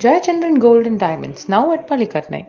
Jayachandran golden diamonds now at பள்ளிக்கட்னை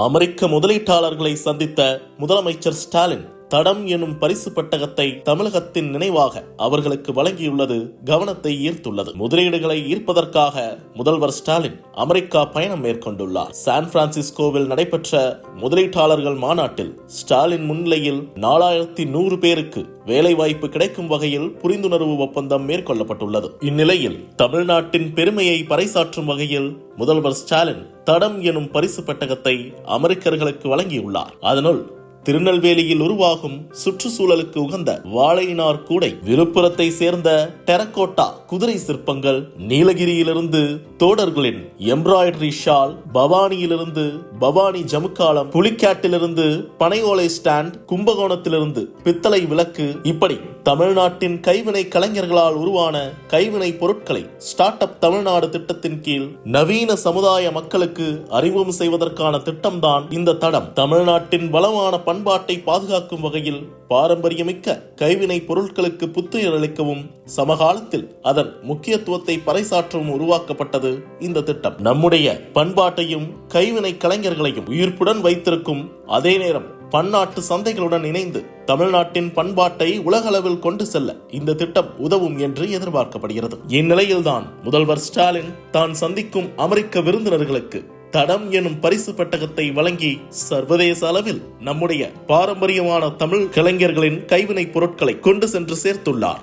அமெரிக்க முதலீட்டாளர்களை சந்தித்த முதலமைச்சர் ஸ்டாலின் தடம் எனும் பரிசு பெட்டகத்தை தமிழகத்தின் நினைவாக அவர்களுக்கு வழங்கியுள்ளது கவனத்தை ஈர்த்துள்ளது. முதலீடுகளை ஈர்ப்பதற்காக முதல்வர் ஸ்டாலின் அமெரிக்கா பயணம் மேற்கொண்டுள்ளார். சான் பிரான்சிஸ்கோவில் நடைபெற்ற முதலீட்டாளர்கள் மாநாட்டில் ஸ்டாலின் முன்னிலையில் நாலாயிரத்தி நூறு பேருக்கு வேலைவாய்ப்பு கிடைக்கும் வகையில் புரிந்துணர்வு ஒப்பந்தம் மேற்கொள்ளப்பட்டுள்ளது. இந்நிலையில் தமிழ்நாட்டின் பெருமையை பறைசாற்றும் வகையில் முதல்வர் ஸ்டாலின் தடம் எனும் பரிசு பெட்டகத்தை அமெரிக்கர்களுக்கு வழங்கியுள்ளார். அதனுள் திருநெல்வேலியில் உருவாகும் சுற்றுச்சூழலுக்கு உகந்த வாழையினார் கூடை விழுப்புரத்தை சேர்ந்த டெரக்கோட்டா குதிரை சிற்பங்கள் நீலகிரியிலிருந்து தோடர்களின் எம்ப்ராய்டரி ஷால் பவானியிலிருந்து பவானி ஜமுக்காலம் புலிக்காட்டிலிருந்து பனையோலை ஸ்டாண்ட் கும்பகோணத்திலிருந்து பித்தளை விளக்கு இப்படி தமிழ்நாட்டின் கைவினை கலைஞர்களால் உருவான கைவினை பொருட்களை ஸ்டார்ட் அப் தமிழ்நாடு திட்டத்தின் கீழ் நவீன சமுதாய மக்களுக்கு அறிமுகம் செய்வதற்கான திட்டம்தான் இந்த தடம். தமிழ்நாட்டின் வளமான பண்பாட்டை பாதுகாக்கும் வகையில் பாரம்பரியமிக்க கைவினை பொருட்களுக்கு புத்துயிர் அளிக்கவும் சமகாலத்தில் அதன் முக்கியத்துவத்தை பறைசாற்றவும் உருவாக்கப்பட்டது இந்த திட்டம். நம்முடைய பண்பாட்டையும் கைவினை கலைஞர்களையும் உயிர்ப்புடன் வைத்திருக்கும் அதே நேரம் பன்னாட்டு சந்தைகளுடன் இணைந்து தமிழ்நாட்டின் பண்பாட்டை உலகளவில் கொண்டு செல்ல இந்த திட்டம் உதவும் என்று எதிர்பார்க்கப்படுகிறது. இந்நிலையில்தான் முதல்வர் ஸ்டாலின் தான் சந்திக்கும் அமெரிக்க விருந்தினர்களுக்கு தடம் எனும் பரிசு பெட்டகத்தை வழங்கி சர்வதேச அளவில் நம்முடைய பாரம்பரியமான தமிழ் கலைஞர்களின் கைவினைப் பொருட்களை கொண்டு சென்று சேர்த்துள்ளார்.